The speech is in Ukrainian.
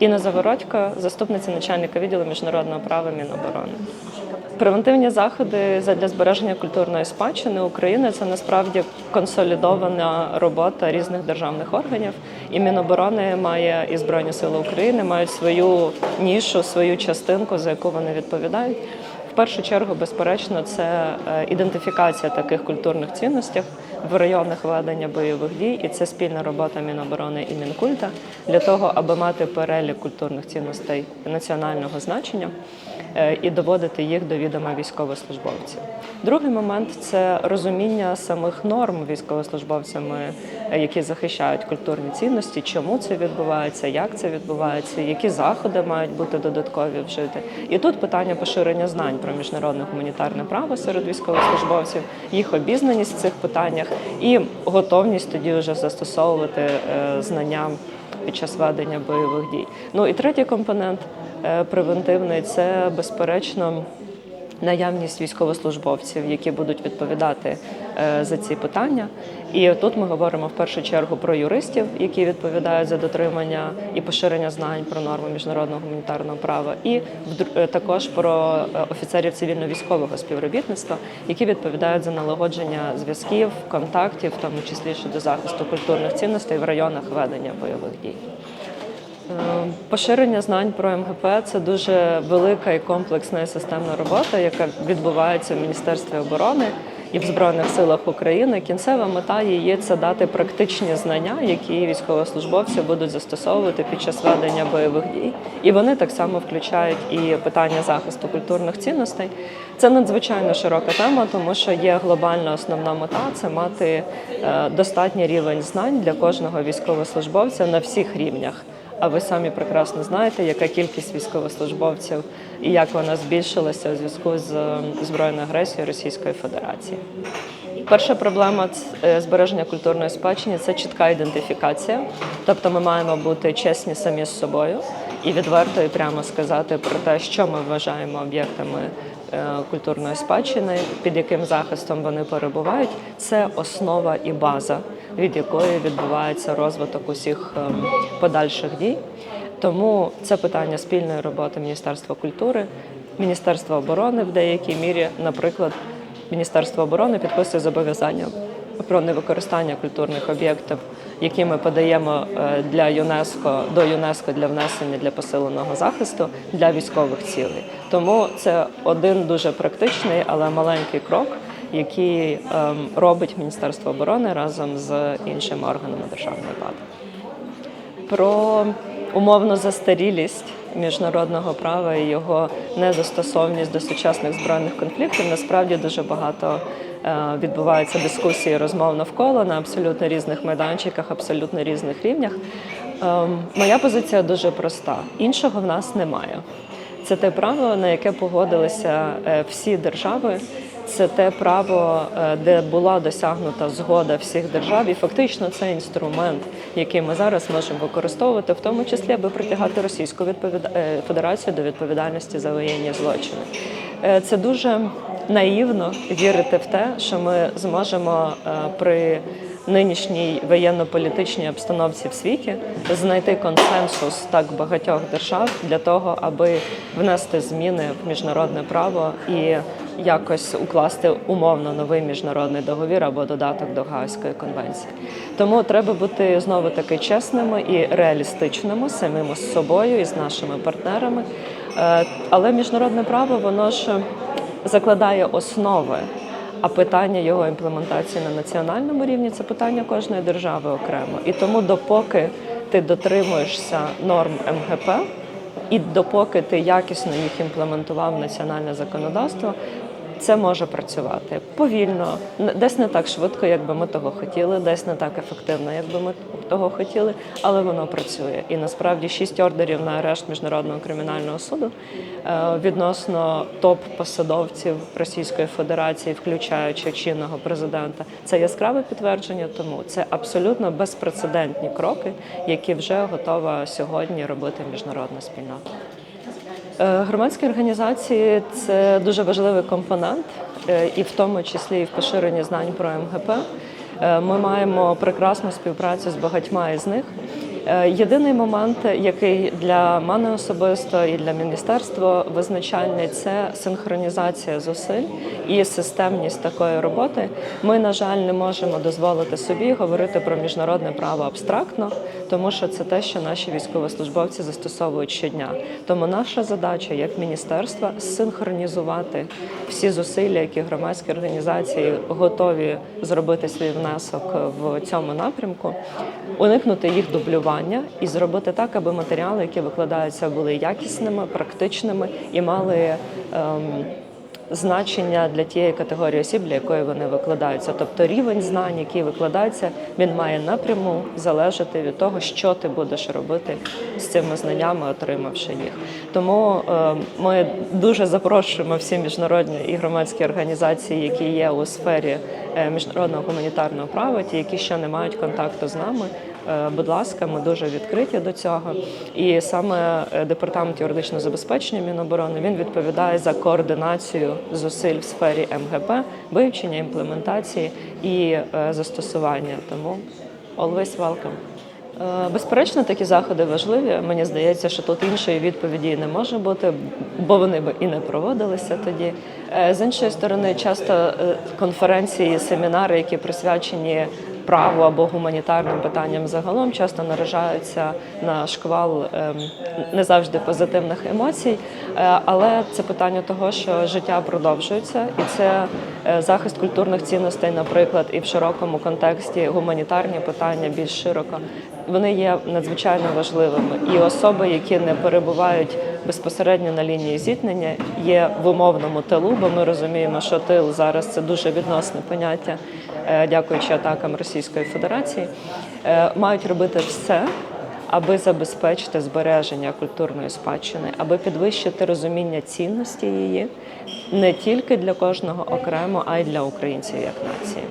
Інна Завородько, заступниця начальника відділу міжнародного права Міноборони. Превентивні заходи для збереження культурної спадщини України це насправді консолідована робота різних державних органів. І Міноборони має і Збройні Сили України мають свою нішу, свою частинку, за яку вони відповідають. Першу чергу, безперечно, це е, ідентифікація таких культурних цінностей в районах ведення бойових дій, і це спільна робота Міноборони і Мінкульта для того, аби мати перелік культурних цінностей національного значення е, і доводити їх до відома військовослужбовців. Другий момент це розуміння самих норм військовослужбовцями, е, які захищають культурні цінності, чому це відбувається, як це відбувається, які заходи мають бути додаткові вжити. І тут питання поширення знань про міжнародне гуманітарне право серед військовослужбовців, їх обізнаність в цих питаннях і готовність тоді вже застосовувати е, знання під час ведення бойових дій. Ну і третій компонент е, превентивний це безперечно. Наявність військовослужбовців, які будуть відповідати е, за ці питання, і тут ми говоримо в першу чергу про юристів, які відповідають за дотримання і поширення знань про норми міжнародного гуманітарного права, і е, також про е, офіцерів цивільно-військового співробітництва, які відповідають за налагодження зв'язків, контактів, в тому числі щодо захисту культурних цінностей в районах ведення бойових дій. Е, Поширення знань про МГП це дуже велика і комплексна і системна робота, яка відбувається в Міністерстві оборони і в Збройних силах України. Кінцева мета її це дати практичні знання, які військовослужбовці будуть застосовувати під час ведення бойових дій. І вони так само включають і питання захисту культурних цінностей. Це надзвичайно широка тема, тому що є глобальна основна мета це мати е, достатній рівень знань для кожного військовослужбовця на всіх рівнях. А ви самі прекрасно знаєте, яка кількість військовослужбовців і як вона збільшилася у зв'язку з е, збройною агресією Російської Федерації. Перша проблема е, збереження культурної спадщини це чітка ідентифікація. Тобто ми маємо бути чесні самі з собою і відверто і прямо сказати про те, що ми вважаємо об'єктами культурної спадщини, під яким захистом вони перебувають. Це основа і база, від якої відбувається розвиток усіх ем, подальших дій. Тому це питання спільної роботи Міністерства культури, Міністерства оборони в деякій мірі, наприклад. Міністерство оборони підписує зобов'язання про невикористання культурних об'єктів, які ми подаємо е, для ЮНЕСКО до ЮНЕСКО для внесення для посиленого захисту для військових цілей. Тому це один дуже практичний, але маленький крок, який ем, робить Міністерство оборони разом з іншими органами державної влади. Про умовну застарілість міжнародного права і його незастосовність до сучасних збройних конфліктів насправді дуже багато е, відбувається дискусії, розмов навколо на абсолютно різних майданчиках, абсолютно різних рівнях. Ем, Моя позиція дуже проста: іншого в нас немає. Це те право, на яке погодилися е, всі держави. Це те право, е, де була досягнута згода всіх держав, і фактично це інструмент, який ми зараз можемо використовувати, в тому числі аби притягати Російську Федерацію до відповідальності за воєнні злочини. Е, Це дуже наївно вірити в те, що ми зможемо е, при нинішній воєнно-політичній обстановці в світі знайти консенсус так багатьох держав для того, аби внести зміни в міжнародне право і якось укласти умовно новий міжнародний договір або додаток до Гаазької конвенції. Тому треба бути знову таки чесними і реалістичними самими з собою і з нашими партнерами. Е, Але міжнародне право воно ж закладає основи. А питання його імплементації на національному рівні це питання кожної держави окремо. І тому, допоки ти дотримуєшся норм МГП, і допоки ти якісно їх імплементував в національне законодавство, це може працювати повільно, десь не так швидко, як би ми того хотіли, десь не так ефективно, як би ми того хотіли, але воно працює. І насправді шість ордерів на арешт міжнародного кримінального суду е, відносно топ-посадовців Російської Федерації, включаючи чинного президента, це яскраве підтвердження. Тому це абсолютно безпрецедентні кроки, які вже готова сьогодні робити міжнародна спільнота. Е, Громадські організації це дуже важливий компонент, е, і в тому числі і в поширенні знань про МГП. Е, Ми маємо прекрасну співпрацю з багатьма із них. Е, Єдиний момент, який для мене особисто і для міністерства визначальний, це синхронізація зусиль і системність такої роботи. Ми, на жаль, не можемо дозволити собі говорити про міжнародне право абстрактно, тому що це те, що наші військовослужбовці застосовують щодня. Тому наша задача як міністерства синхронізувати всі зусилля, які громадські організації готові зробити свій внесок в цьому напрямку, уникнути їх дублювання і зробити так, аби матеріали, які викладаються, були якісними, практичними і мали. Ем, значення для тієї категорії осіб, для якої вони викладаються. Тобто рівень знань, який викладається, він має напряму залежати від того, що ти будеш робити з цими знаннями, отримавши їх. Тому е, ми дуже запрошуємо всі міжнародні і громадські організації, які є у сфері е, міжнародного гуманітарного права, ті, які ще не мають контакту з нами. Е, Будь ласка, ми дуже відкриті до цього. І саме е, департамент юридичного забезпечення Міноборони він відповідає за координацію зусиль в сфері МГП, вивчення, імплементації і е, застосування. Тому always welcome. Е, Безперечно, такі заходи важливі. Мені здається, що тут іншої відповіді не може бути, бо вони б і не проводилися тоді. Е, З іншої сторони, часто е, конференції, семінари, які присвячені праву або гуманітарним питанням загалом, часто наражаються на шквал ем, не завжди позитивних емоцій. Але це питання того, що життя продовжується, і це захист культурних цінностей, наприклад, і в широкому контексті гуманітарні питання більш широко. Вони є надзвичайно важливими. І особи, які не перебувають безпосередньо на лінії зіткнення, є в умовному тилу, бо ми розуміємо, що тил зараз це дуже відносне поняття, е, дякуючи атакам Російської Федерації, е, мають робити все. Аби забезпечити збереження культурної спадщини, аби підвищити розуміння цінності її не тільки для кожного окремо, а й для українців як нації.